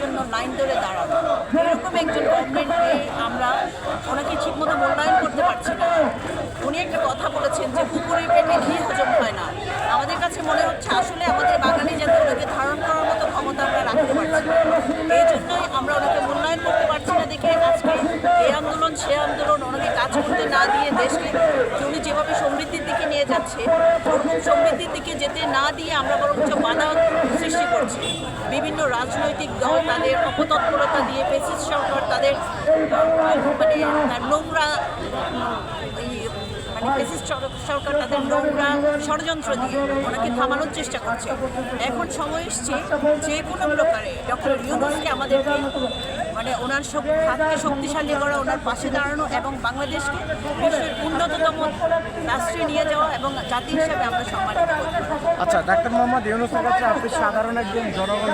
জন্য লাইন ধরে দাঁড়ান। এরকম একজন আমরা ওনাকে করতে পারছি না। উনি একটা কথা বলেছেন যে হজম না। আমাদের কাছে মনে হচ্ছে আসলে আমাদের বাঙালি জাতি ওনাকে ধারণ করার মতো ক্ষমতা আমরা রাখতে পারছি না এই জন্যই আমরা ওনাকে মূল্যায়ন করতে পারছি না দেখে আজকে এই আন্দোলন, সে আন্দোলন ওনাকে কাজ করতে না দিয়ে দেশকে উনি যেভাবে সমৃদ্ধির দিকে নিয়ে যাচ্ছে ওরকম সমৃদ্ধির দিকে যেতে না দিয়ে আমরা বরঞ্চ বাধা সৃষ্টি করছি। বিভিন্ন রাজনৈতিক দল তাদের অপতৎপরতা দিয়ে পেসিস সরকার তাদের মানে নোংরা মানে সরকার তাদের নোংরা ষড়যন্ত্র দিয়ে ওনাকে থামানোর চেষ্টা করছে। এখন সময় এসছে যে কোনো প্রকারে ডক্টর ইউনুসকে আমাদেরকে মানে ওনার হাতকে শক্তিশালী করা, ওনার পাশে দাঁড়ানো এবং বাংলাদেশকে বিশ্বের উন্নততম রাষ্ট্রে নিয়ে যাওয়া এবং জাতি হিসাবে আমরা সম্মানিত আচ্ছা ডাক্তার মোহাম্মদ ইউনুসের কাছে আপনি সাধারণ একজন জনগণ